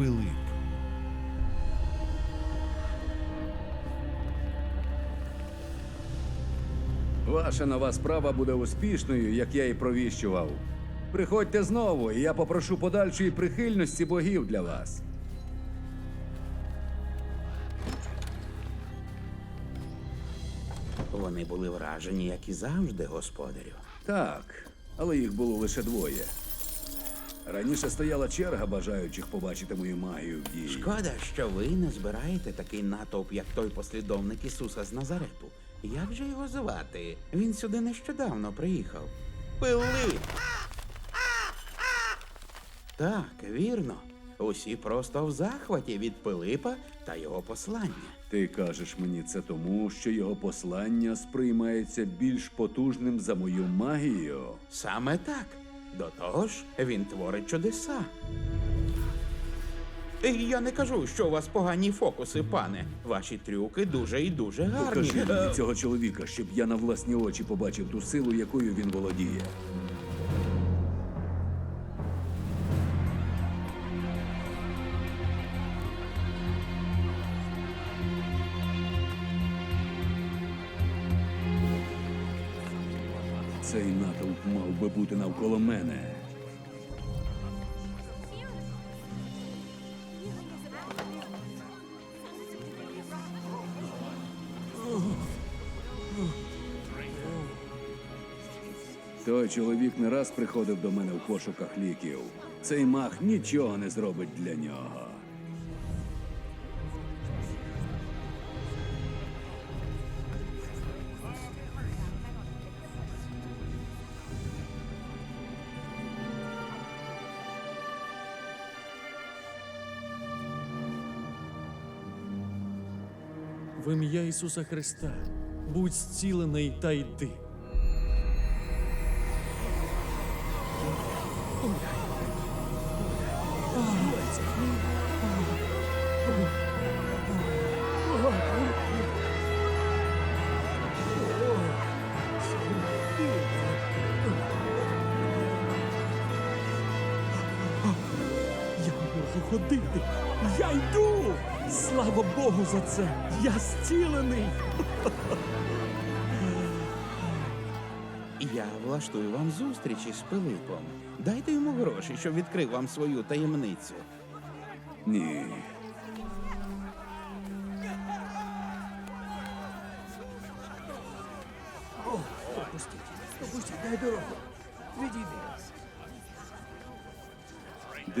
Пилип. Ваша нова справа буде успішною, як я і провіщував. Приходьте знову, і я попрошу подальшої прихильності богів для вас. Вони були вражені, як і завжди, господарю. Так, але їх було лише двоє. Раніше стояла черга бажаючих побачити мою магію в дії. Шкода, що ви не збираєте такий натовп, як той послідовник Ісуса з Назарету. Як же його звати? Він сюди нещодавно приїхав. Пилип! Так, вірно. Усі просто в захваті від Пилипа та його послання. Ти кажеш мені це тому, що його послання сприймається більш потужним за мою магію. Саме так. До того ж, він творить чудеса. Я не кажу, що у вас погані фокуси, пане. Ваші трюки дуже і дуже гарні. Покажи мені цього чоловіка, щоб я на власні очі побачив ту силу, якою він володіє. Цей натовп мав би бути навколо мене. Той чоловік не раз приходив до мене в пошуках ліків. Цей мах нічого не зробить для нього. Ісуса Христа будь зцілений та йди. Ходити. Я йду. Слава Богу за це. Я зцілений. Я влаштую вам зустріч із Пилипом. Дайте йому гроші, щоб відкрив вам свою таємницю. Ні.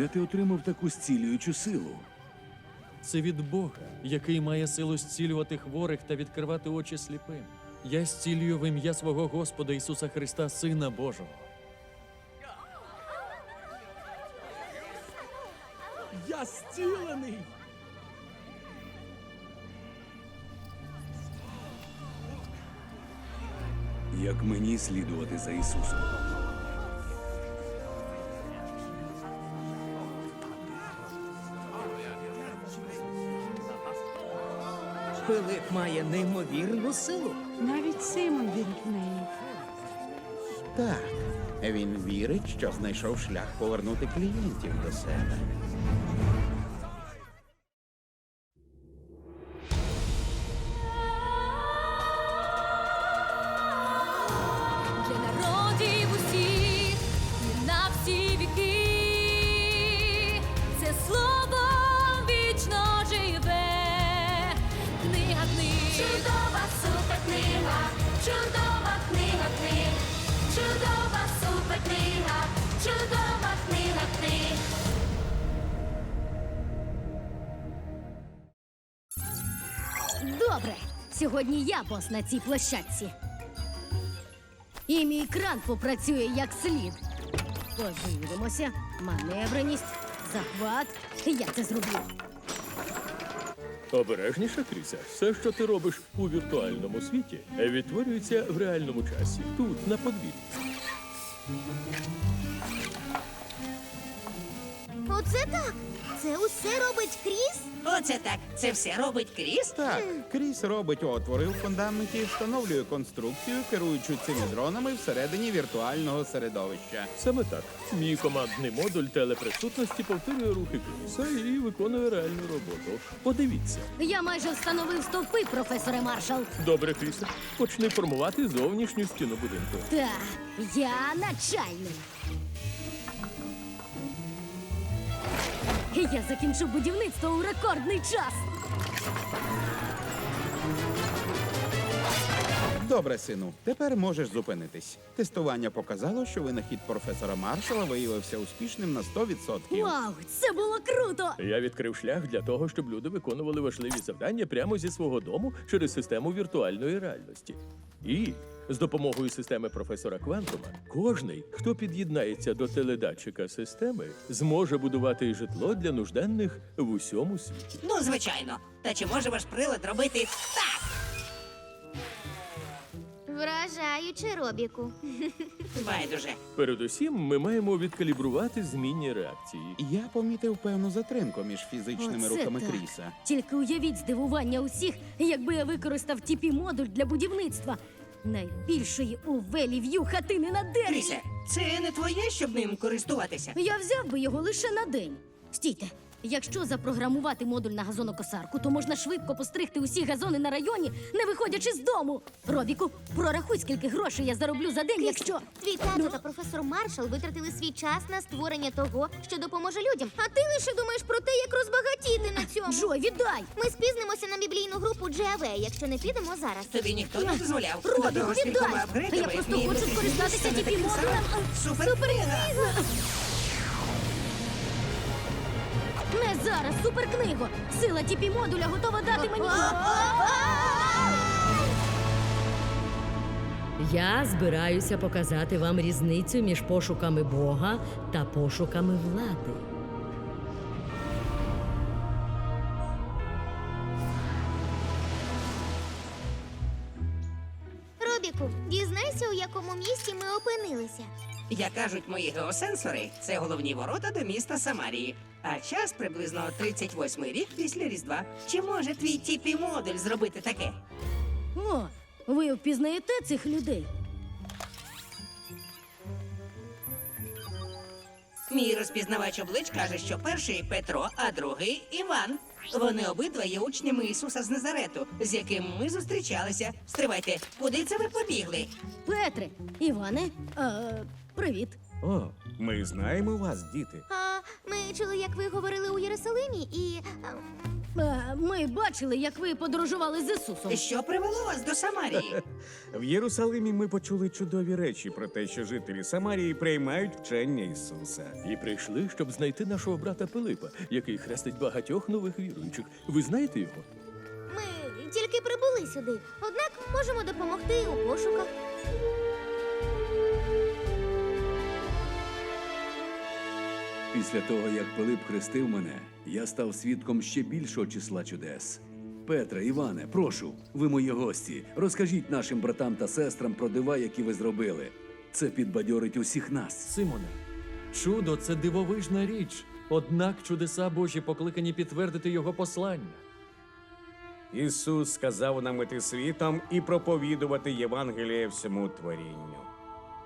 Де ти отримав таку зцілюючу силу? Це від Бога, який має силу зцілювати хворих та відкривати очі сліпим. Я зцілюю в ім'я свого Господа Ісуса Христа, Сина Божого. Я зцілений! Як мені слідувати за Ісусом? Пилип має неймовірну силу. Навіть Симон вірить в неї. Так, він вірить, що знайшов шлях повернути клієнтів до себе. Чудова книга книг, чудова суперкнига, чудова книга книг. Добре, сьогодні я бос на цій площадці. І мій кран попрацює як слід. Подивимося, маневреність, захват. Я це зроблю. Обережніше, Крісе. Все, що ти робиш у віртуальному світі, відтворюється в реальному часі, тут, на подвір'ї. Оце так. Це усе робить Кріс? Оце так. Це все робить Кріс? Так, Кріс робить отвори у фундаменті, встановлює конструкцію, керуючи цими дронами всередині віртуального середовища. Саме так. Мій командний модуль телеприсутності повторює рухи Кріса і виконує реальну роботу. Подивіться. Я майже встановив стовпи, професоре Маршал. Добре, Крісе, почни формувати зовнішню стіну будинку. Так, я начальник. Я закінчу будівництво у рекордний час. Добре, сину, тепер можеш зупинитись. Тестування показало, що винахід професора Маршала виявився успішним на 100%. Вау, це було круто! Я відкрив шлях для того, щоб люди виконували важливі завдання прямо зі свого дому через систему віртуальної реальності. І з допомогою системи професора Квантума, кожний, хто під'єднається до теледатчика системи, зможе будувати житло для нужденних в усьому світі. Ну, звичайно. Та чи може ваш прилад робити так? Вражаюче, Робіку. Байдуже. Передусім, ми маємо відкалібрувати змінні реакції. Я помітив певну затримку між фізичними Оце рухами так. Кріса. Тільки уявіть здивування усіх, якби я використав тіпі модуль для будівництва найбільшої у велів'ю хатини на дереві. Крісе, це не твоє, щоб ним користуватися. Я взяв би його лише на день. Стійте. Якщо запрограмувати модуль на газонокосарку, то можна швидко постригти усі газони на районі, не виходячи з дому. Робіку, прорахуй, скільки грошей я зароблю за день, якщо. Твій тато та професор Маршал витратили свій час на створення того, що допоможе людям. А ти лише думаєш про те, як розбагатіти на цьому. Джой, віддай! Ми спізнимося на біблійну групу GAV, якщо не підемо зараз. Тобі ніхто не дозволяв. До Робіку, того ж віддай! апгрейдами Я просто мій хочу скористатися стане тіпі таким модулем. самим. а, Суперкнига! Зараз, суперкниго! Сила тіпі модуля готова дати мені. Я збираюся показати вам різницю між пошуками Бога та пошуками влади. Мої геосенсори, це головні ворота до міста Самарії. А час приблизно 38-й рік після Різдва. Чи може твій тіпі модуль зробити таке? О, ви впізнаєте цих людей? Мій розпізнавач облич каже, що перший Петро, а другий Іван. Вони обидва є учнями Ісуса з Назарету, з яким ми зустрічалися. Стривайте, куди це ви побігли? Петре, Іване, а, привіт. О, ми знаємо вас, діти. А ми чули, як ви говорили у Єрусалимі, і ем, А, ми бачили, як ви подорожували з Ісусом. Що привело вас до Самарії? В Єрусалимі ми почули чудові речі про те, що жителі Самарії приймають вчення Ісуса. І прийшли, щоб знайти нашого брата Пилипа, який хрестить багатьох нових віруючих. Ви знаєте його? ми тільки прибули сюди. Однак можемо допомогти у пошуках. Після того, як Пилип хрестив мене, я став свідком ще більшого числа чудес. Петре, Іване, прошу, ви мої гості. Розкажіть нашим братам та сестрам про дива, які ви зробили. Це підбадьорить усіх нас. Симоне, чудо це дивовижна річ. Однак чудеса Божі покликані підтвердити його послання. Ісус сказав нам іти світом і проповідувати Євангеліє всьому творінню.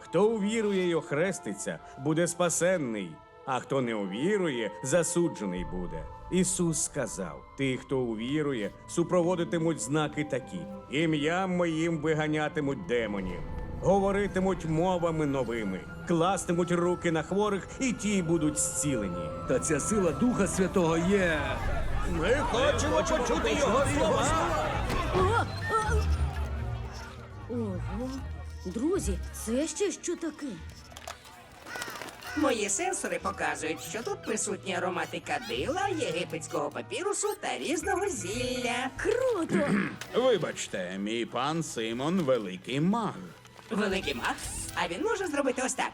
Хто увірує й охреститься, буде спасенний, а хто не увірує, засуджений буде. Ісус сказав: Ті, хто увірує, супроводитимуть знаки такі: ім'ям моїм виганятимуть демонів, говоритимуть мовами новими, кластимуть руки на хворих, і ті будуть зцілені. Та ця сила Духа Святого є. Ми хочемо почути його слова. Ого, друзі, це ще що таке? Мої сенсори показують, що тут присутні аромати кадила, єгипетського папірусу та різного зілля. Круто! Вибачте, мій пан Симон великий маг. Великий маг, а він може зробити ось так.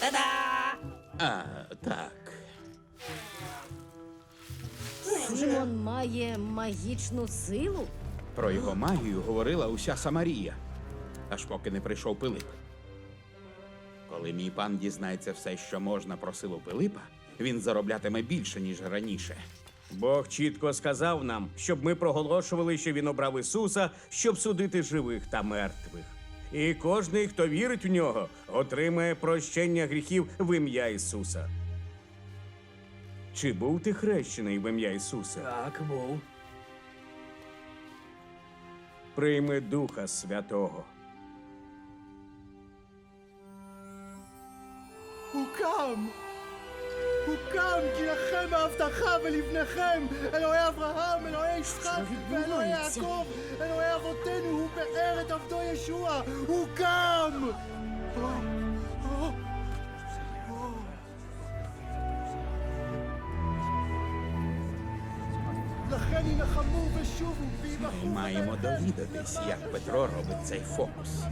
Та-да! А, так. Симон має магічну силу? Про його магію говорила уся Самарія, аж поки не прийшов Пилип. Коли мій пан дізнається все, що можна про силу Пилипа, Він зароблятиме більше, ніж раніше. Бог чітко сказав нам, щоб ми проголошували, що він обрав Ісуса, щоб судити живих та мертвих. І кожний, хто вірить в нього, отримає прощення гріхів в ім'я Ісуса. Чи був ти хрещений в ім'я Ісуса? Так, був. Прийми Духа Святого. קם! הוא קם כי לכם ההבטחה ולבניכם, אלוהי אברהם, אלוהי יצחק ואלוהי יעקב, אלוהי אבותינו, הוא פאר את עבדו ישוע, הוא קם! לכן ינחמו ושובו ויבחרו... מה עם עוד דוד בדרור או בצי פוקוס?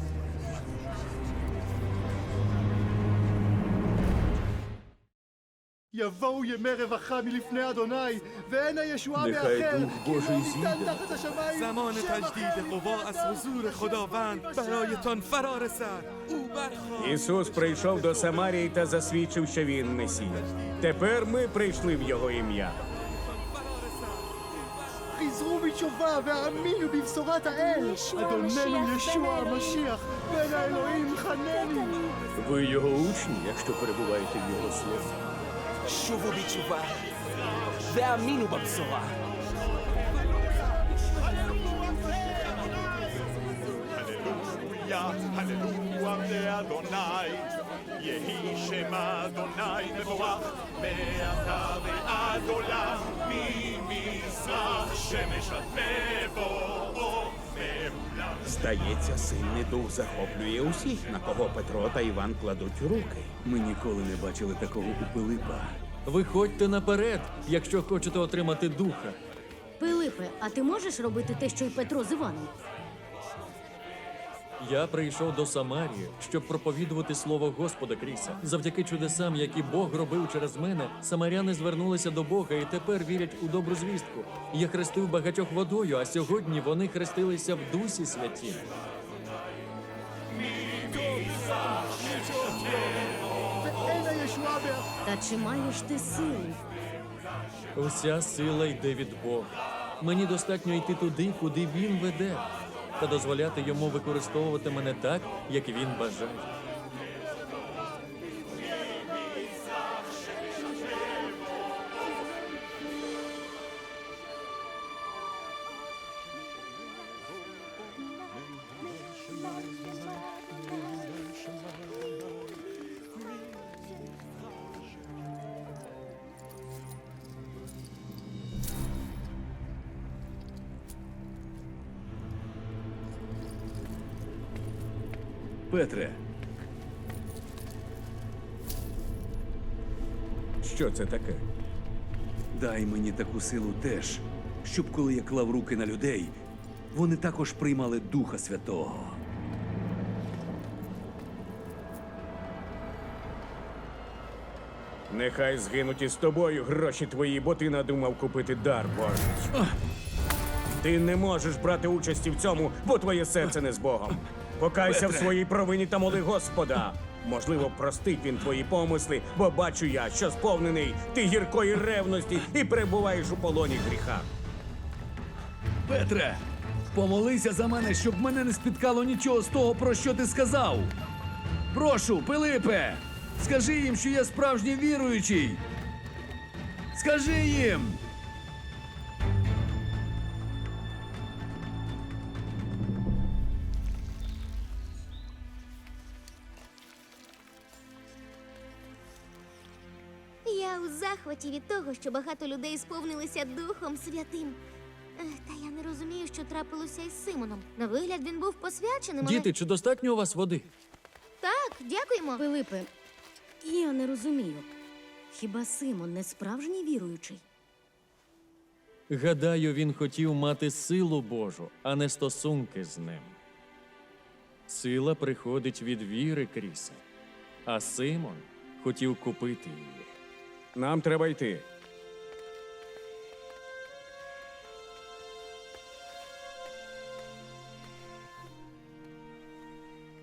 יבואו ימי רווחה מלפני אדוני, ואין הישועה מאחר, כי הוא ניתן תחת השמיים, زمان تجدید قوا از حضور خداوند برایتان فرا رسد او برخواست Ісус прийшов до Самарії та засвідчив, що він Месія. Тепер ми прийшли в його ім'я. חזרו בתשובה והאמינו בבשורת האל. ישוע אדוננו המשיח, ישוע בן המשיח, בן האלוהים חנני. Ви його учні, якщо перебуваєте в його слові. שובו בתשובה והאמינו בבשורה הללויה לאדוני, יהי שם אדוני מבורך, מעתה ועד עולם, ממזרח שמש עד מבואו. Здається, сильний дух захоплює усіх, на кого Петро та Іван кладуть руки. Ми ніколи не бачили такого у Пилипа. Виходьте наперед, якщо хочете отримати духа. Пилипе, а ти можеш робити те, що й Петро з Іваном? Я прийшов до Самарії, щоб проповідувати слово Господа кріса. Завдяки чудесам, які Бог робив через мене, самаряни звернулися до Бога і тепер вірять у добру звістку. Я хрестив багатьох водою, а сьогодні вони хрестилися в дусі святі. Та чи маєш ти силу? Уся сила йде від Бога. Мені достатньо йти туди, куди він веде та дозволяти йому використовувати мене так, як він бажає. Петре, Що це таке? дай мені таку силу теж, щоб коли я клав руки на людей, вони також приймали Духа Святого. Нехай згинуть із тобою гроші твої, бо ти надумав купити дар Божий. Ти не можеш брати участі в цьому, бо твоє серце не з Богом. Покайся в своїй провині та моли Господа. Можливо, простить він твої помисли, бо бачу я, що сповнений ти гіркої ревності і перебуваєш у полоні гріха. Петре, помолися за мене, щоб мене не спіткало нічого з того, про що ти сказав. Прошу, Пилипе, скажи їм, що я справжній віруючий. Скажи їм. Захваті від того, що багато людей сповнилися Духом Святим. Ех, Та я не розумію, що трапилося із Симоном. На вигляд він був посвяченим. але- Діти, чи достатньо у вас води? Так, дякуємо. Пилипе, я не розумію. Хіба Симон не справжній віруючий? Гадаю, він хотів мати силу Божу, а не стосунки з ним. Сила приходить від віри Кріса, а Симон хотів купити її. Нам треба йти.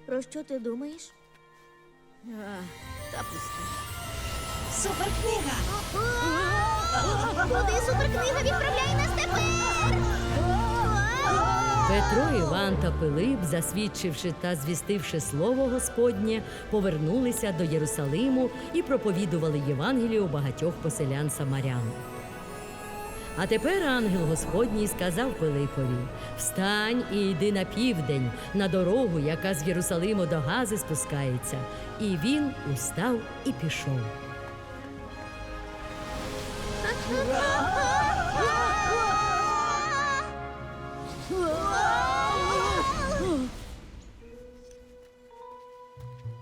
Про що ти думаєш? А, та пусти. суперкнига! Куди суперкнига відправляє нас тепер? Петро, Іван та Пилип, засвідчивши та звістивши слово Господнє, повернулися до Єрусалиму і проповідували Євангелію багатьох поселян Самарян. А тепер ангел Господній сказав Пилипові: Встань і йди на південь, на дорогу, яка з Єрусалиму до Гази спускається. І він устав і пішов.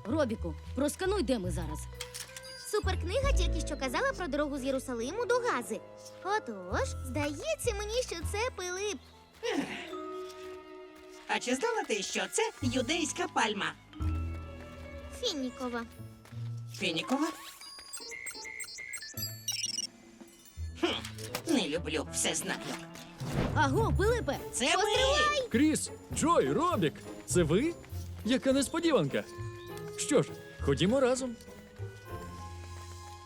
Робіку, проскануй, де ми зараз. Суперкнига тільки що казала про дорогу з Єрусалиму до Гази. Отож, здається мені, що це Пилип. А чи знала ти, що це юдейська пальма? Фіннікова. Фінікова? Хм, не люблю все знати. Аго, Пилипе! Це ми! Кріс, Джой, Робік, це ви? Яка несподіванка. Що ж, ходімо разом.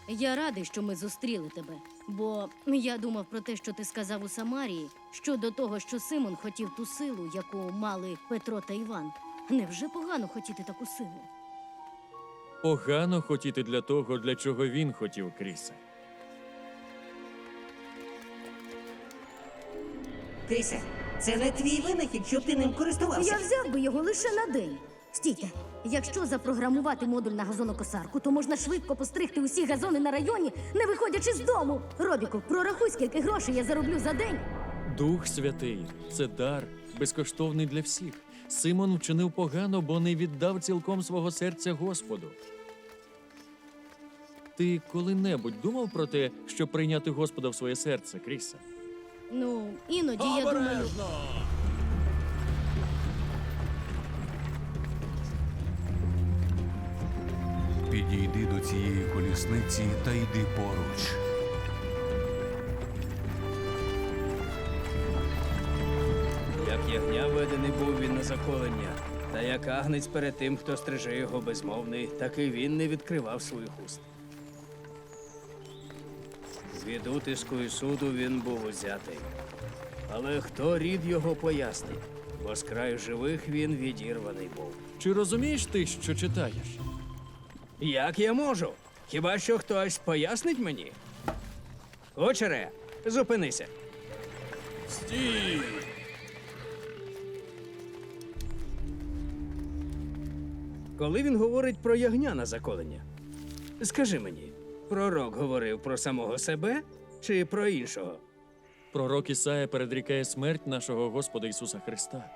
Я радий, що ми зустріли тебе. Бо я думав про те, що ти сказав у Самарії, щодо того, що Симон хотів ту силу, яку мали Петро та Іван. Невже погано хотіти таку силу? Погано хотіти для того, для чого він хотів, Крісе. Крісе, це не твій винахід, щоб ти ним користувався. Я взяв би його лише на день. Стійте, якщо запрограмувати модуль на газонокосарку, то можна швидко постригти усі газони на районі, не виходячи з дому. Робіку, прорахуй, скільки грошей я зароблю за день. Дух Святий це дар, безкоштовний для всіх. Симон вчинив погано, бо не віддав цілком свого серця Господу. Ти коли-небудь думав про те, щоб прийняти Господа в своє серце, Крісе? Ну, іноді я думаю. Підійди до цієї колісниці та йди поруч. Як ягня ведений був він на заколення, та як агнець перед тим, хто стриже його безмовний, так і він не відкривав своїх уст. Від утиску і суду він був узятий. Але хто рід його пояснить? Бо з краю живих він відірваний був. Чи розумієш ти, що читаєш? Як я можу? Хіба що хтось пояснить мені? Очере, зупинися. Стій! Коли він говорить про ягня на заколення, скажи мені, пророк говорив про самого себе чи про іншого? Пророк Ісая передрікає смерть нашого Господа Ісуса Христа.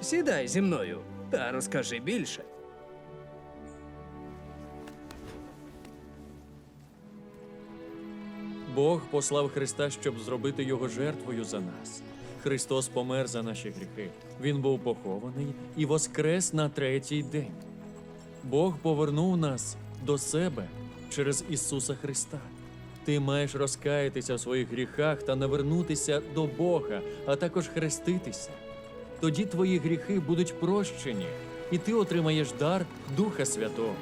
Сідай зі мною та розкажи більше. Бог послав Христа, щоб зробити його жертвою за нас. Христос помер за наші гріхи. Він був похований і воскрес на третій день. Бог повернув нас до себе через Ісуса Христа. Ти маєш розкаятися в своїх гріхах та навернутися до Бога, а також хреститися. Тоді твої гріхи будуть прощені, і ти отримаєш дар Духа Святого.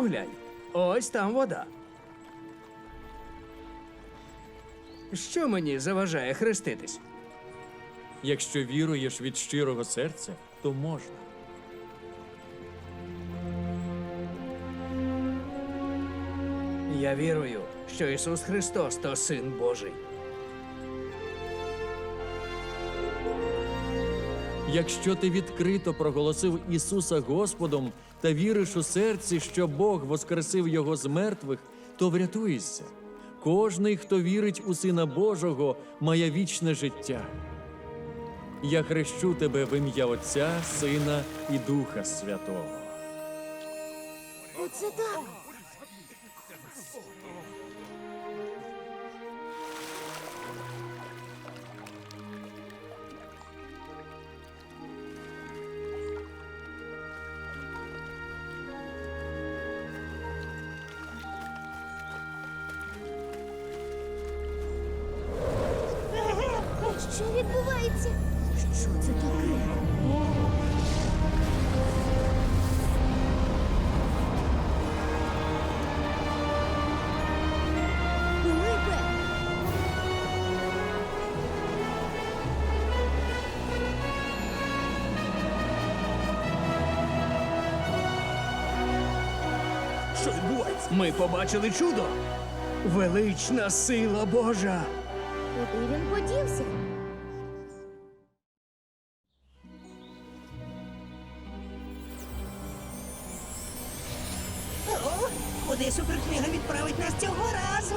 Поглянь, ось там вода. Що мені заважає хреститись? Якщо віруєш від щирого серця, то можна. Я вірую, що Ісус Христос то Син Божий. Якщо ти відкрито проголосив Ісуса Господом та віриш у серці, що Бог воскресив Його з мертвих, то врятуєшся. Кожний, хто вірить у Сина Божого, має вічне життя. Я хрещу тебе в ім'я Отця, Сина і Духа Святого. Оце так. Ми побачили чудо. Велична сила Божа. Куди він подівся? О, куди суперкнига відправить нас цього разу?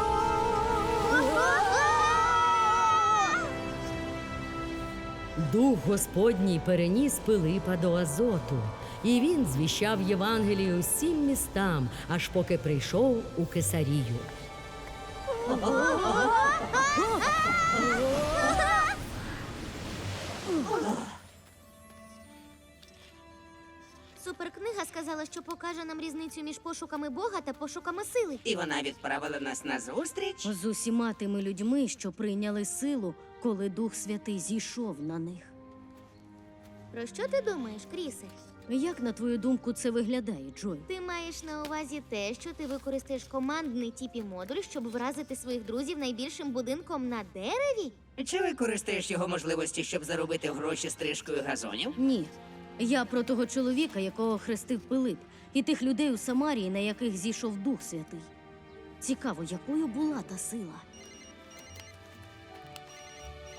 Дух Господній переніс Пилипа до Азоту, і він звіщав Євангелію всім містам, аж поки прийшов у Кесарію. Суперкнига сказала, що покаже нам різницю між пошуками Бога та пошуками сили. І вона відправила нас на зустріч. З усіма тими людьми, що прийняли силу, коли Дух Святий зійшов на них. Про що ти думаєш, Крісе? Як, на твою думку, це виглядає, Джой? Ти маєш на увазі те, що ти використаєш командний тіпі модуль, щоб вразити своїх друзів найбільшим будинком на дереві? Чи використаєш його можливості, щоб заробити гроші стрижкою газонів? Ні. Я про того чоловіка, якого хрестив Пилип, і тих людей у Самарії, на яких зійшов Дух Святий. Цікаво, якою була та сила.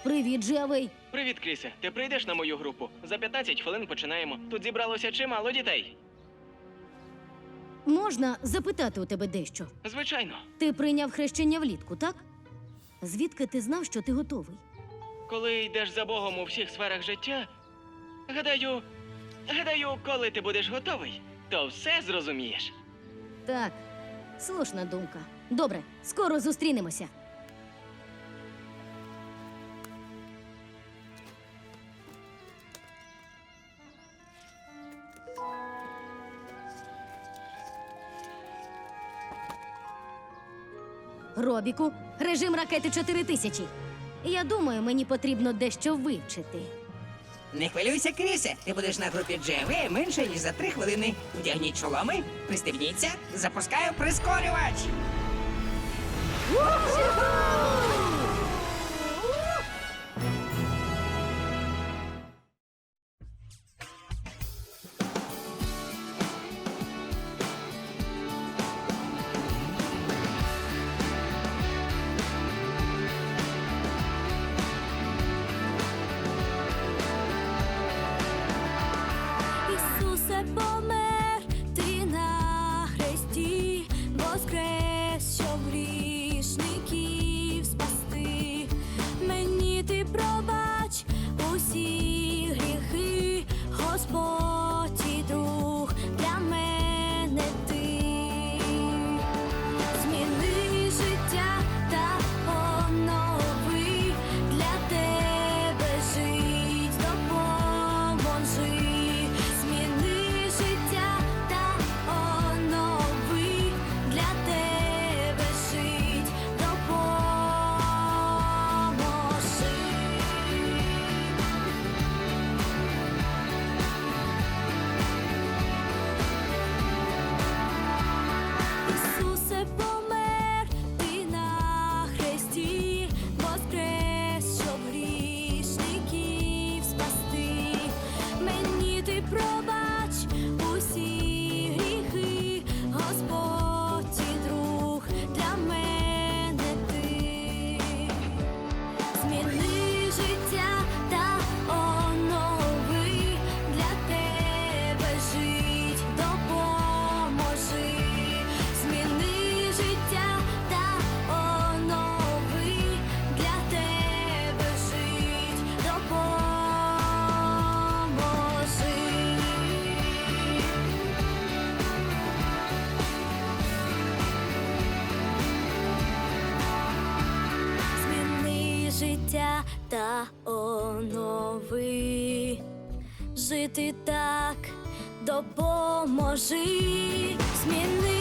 Привіт, Джевей! Привіт, Крісе. Ти прийдеш на мою групу? За 15 хвилин починаємо. Тут зібралося чимало дітей. Можна запитати у тебе дещо? Звичайно, Ти прийняв хрещення влітку, так? Звідки ти знав, що ти готовий? коли йдеш за Богом у всіх сферах життя, гадаю, гадаю, коли ти будеш готовий, то все зрозумієш. Так, слушна думка. Добре, скоро зустрінемося. Робіку, режим ракети 4000. Я думаю, мені потрібно дещо вивчити. Не хвилюйся, Крісе. Ти будеш на групі GV менше ніж за три хвилини. Вдягніть шоломи, пристебніться, запускаю прискорювач. Жити так допоможи. Зміни